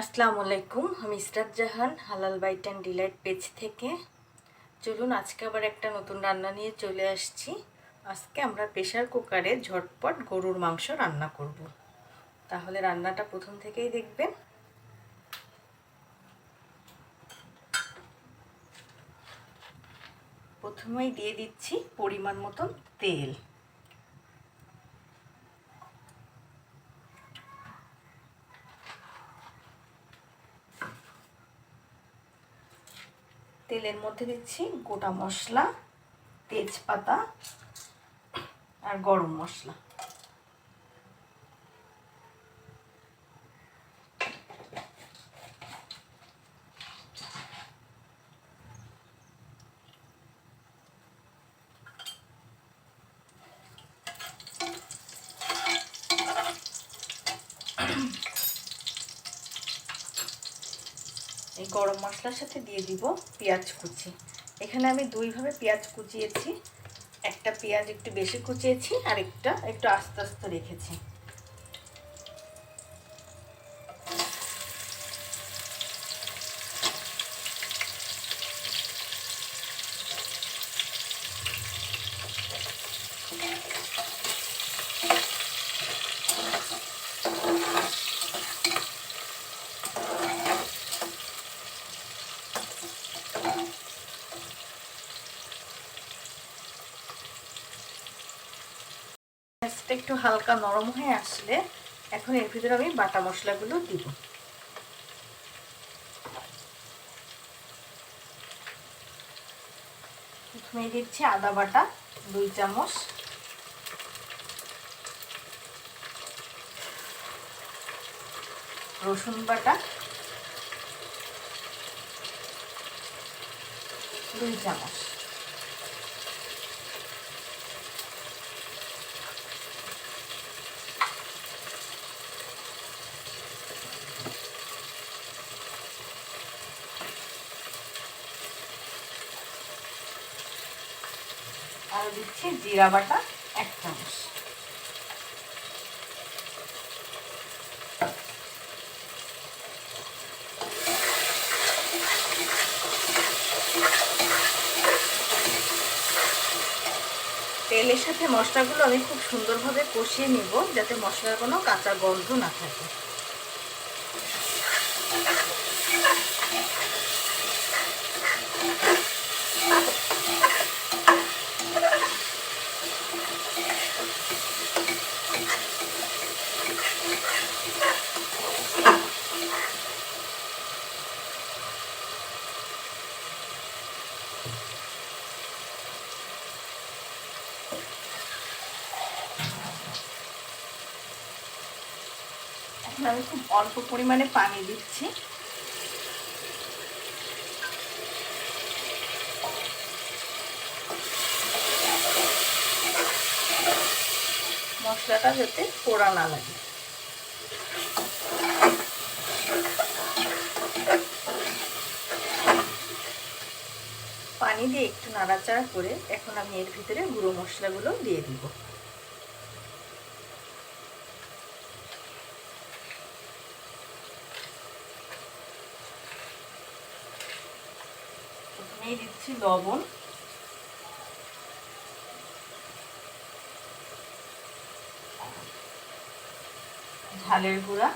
আসসালামু আলাইকুম, আমি ইসরাত জাহান, হালাল বাইট অ্যান্ড ডিলাইট পেজ থেকে। চলুন আজকে আবার একটা নতুন রান্না নিয়ে চলে আসছি। আজকে আমরা প্রেশার কুকারে ঝটপট গরুর মাংস রান্না করব। তাহলে রান্নাটা প্রথম থেকেই দেখবেন। প্রথমেই দিয়ে দিচ্ছি পরিমাণ মতন তেল। তেলের মধ্যে দিচ্ছি গোটা মশলা তেজপাতা আর গরম মশলা। এই গরম মশলার সাথে দিয়ে দিব পেঁয়াজ কুচি। এখানে আমি দুইভাবে পেঁয়াজ কুচিয়েছি। একটা পেঁয়াজ একটু বেশি কুচিয়েছি আর একটা একটু আস্তে আস্তে রেখেছি। পেঁয়াজটা একটু হালকা নরম হয়ে আসলে এখন এর ভিতরে আমি বাটা মশলাগুলো দিব। প্রথমে দিচ্ছি আদা বাটা, দুই চামচ। রসুন বাটা, দুই চামচ। দিচ্ছি জিরা বাটা এক চামচ। তেলের সাথে মশলাগুলো আমি খুব সুন্দরভাবে কষিয়ে নিব যাতে মশলার কোনো কাঁচা গন্ধ না থাকে এখন আমি খুব অল্প পরিমাণে পানি দিচ্ছি। মশলাটা যাতে পোড়া না লাগে। পানি দিয়ে একটু নাড়াচাড়া করে এখন আমি এর ভিতরে গুঁড়ো মশলাগুলো দিয়ে দিব। প্রথমেই দিচ্ছি লবণ। ঝালের গুঁড়া।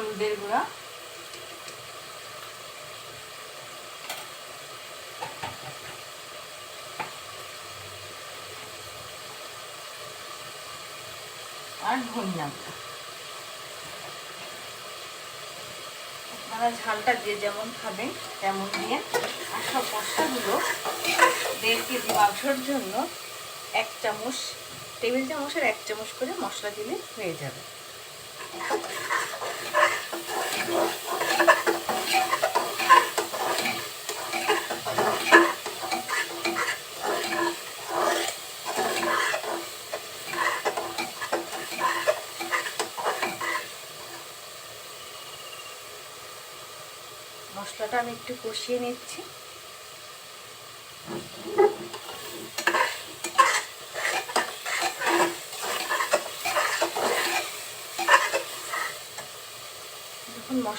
হলুদের গুঁড়া। আর ধনিয়া আপনারা ঝালটা যে যেমন খাবেন, তেমন দিয়ে আর সব মশলাগুলো দেড় কেজি মাংসর জন্য এক চামচ, টেবিল চামচের এক চামচ করে মশলা দিলে হয়ে যাবে। মশলাটা আমি একটু কষিয়ে নিচ্ছি।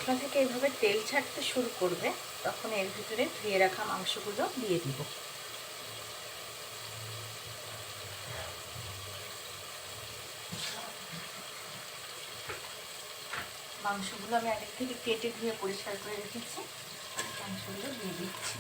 মশলা থেকে এইভাবে তেল ছাড়তে শুরু করবে, তখন এর ভিতরে ধুয়ে রাখা মাংসগুলো দিয়ে দিব। মাংসগুলো আমি আগের থেকে কেটে ধুয়ে পরিষ্কার করে রেখেছি। মাংসগুলো দিয়ে দিচ্ছি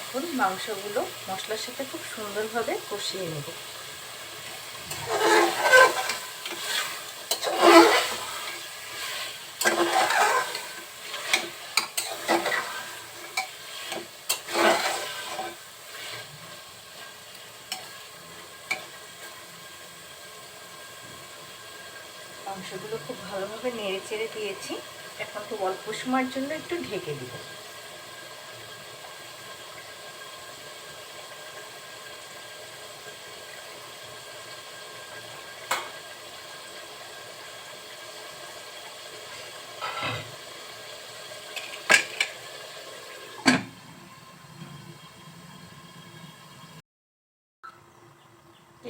এখন মাংসগুলো মশলার সাথে খুব সুন্দরভাবে কষিয়ে নেব। মাংসগুলো খুব ভালোভাবে নেড়ে চেড়ে দিয়েছি। এখন খুব অল্প সময়ের জন্য একটু ঢেকে দিব।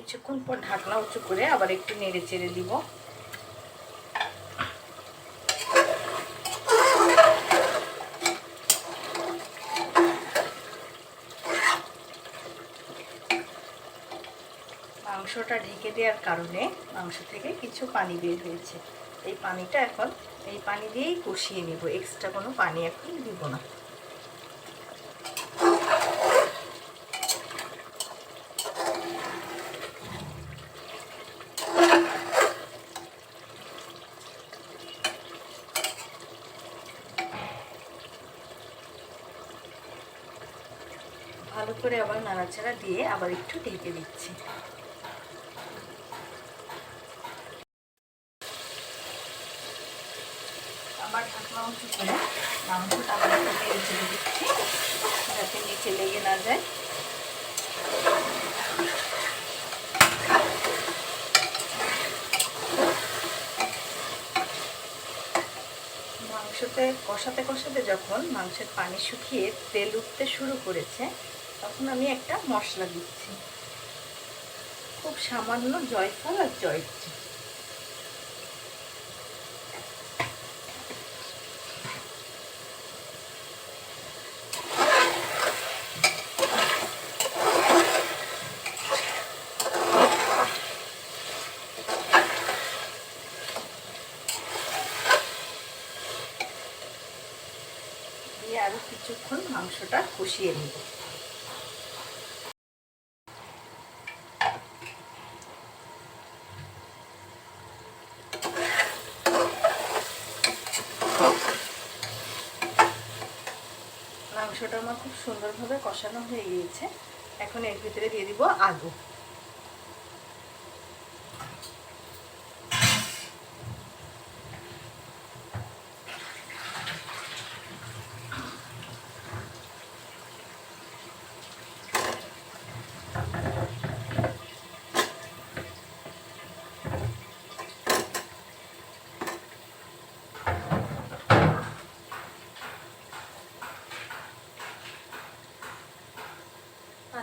কিছুক্ষণ পর ঢাকনা উঁচু করে আবার একটু নেড়ে চেড়ে দিব। মাংসটা ঢেকে দেওয়ার কারণে মাংস থেকে কিছু পানি বের হয়েছে। এই পানিটা এখন, এই পানি দিয়েই কষিয়ে নিব। এক্সট্রা কোনো পানি এখন দিব না ভালো করে আবার নাড়াচাড়া দিয়ে আবার একটু ঢেকে দিচ্ছি। আবার ঢাকনা উঁচু করে মাংসটা আবার দিচ্ছি, যাতে নিচে লেগে না যায়। মাংসতে কষাতে কষাতে যখন মাংসের পানি শুকিয়ে তেল উঠতে শুরু করেছে তখন আমি একটা মশলা দিচ্ছি। খুব সামান্য জয়ফল আর জয়ত্রী। দিয়ে কিছুক্ষণ মাংসটা কষিয়ে নেব মাংসটা আমার খুব সুন্দরভাবে কষানো হয়ে গিয়েছে। এখন এর ভিতরে দিয়ে দিব আলু।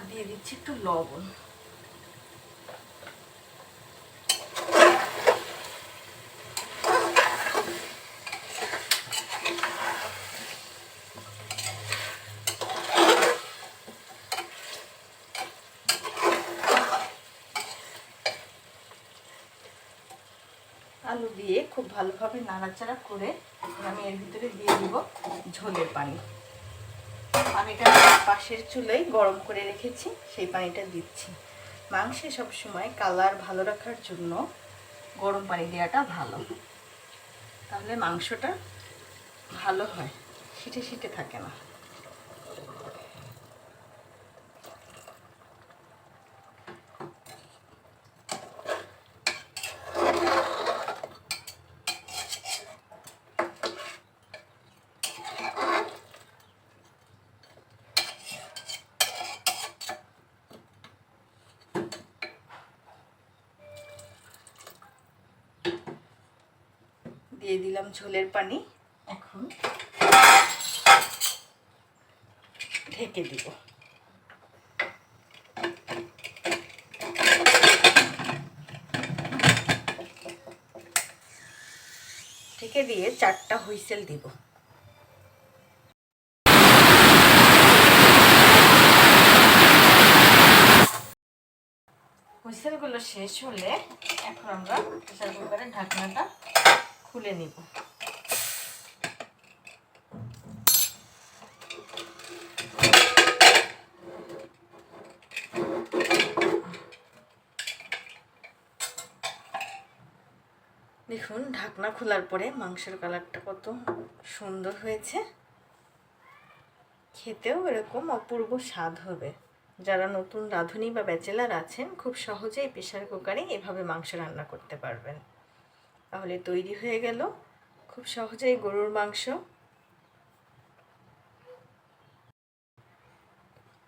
দিয়ে দিচ্ছি একটু লবণ। আলু দিয়ে খুব ভালোভাবে নাড়াচাড়া করে আমি এর ভিতরে দিয়ে দিব ঝোলের পানি। পানিটা পাশের চুলোয় গরম করে রেখেছি, সেই পানিটা দিচ্ছি। মাংসে সবসময় কালার ভালো রাখার জন্য গরম পানি দেওয়াটা ভালো। তাহলে মাংসটা ভালো হয় সিটে সিটে থাকে না। দিয়ে দিলাম ঝোলের পানি। এখন ঢেকে দিব। ঢেকে দিয়ে চারটা হুইসেল দিব। হুইসেলগুলো শেষ হলে এখন আমরা প্রেসার কুকারের ঢাকনাটা খুলে নিব। দেখুন, ঢাকনা খোলার পরে মাংসের কালারটা কত সুন্দর হয়েছে। খেতেও এরকম অপূর্ব স্বাদ হবে। যারা নতুন রাঁধুনি বা ব্যাচেলার আছেন, খুব সহজেই প্রেশার কুকারে এভাবে মাংস রান্না করতে পারবেন। তাহলে তৈরি হয়ে গেল। খুব সহজেই গরুর মাংস।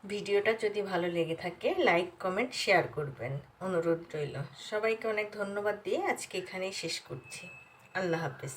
ভিডিওটা যদি ভালো লেগে থাকে, লাইক, কমেন্ট, শেয়ার করবেন। অনুরোধ রইল। সবাইকে অনেক ধন্যবাদ দিয়ে আজকে এখানেই শেষ করছি। আল্লাহ হাফেজ।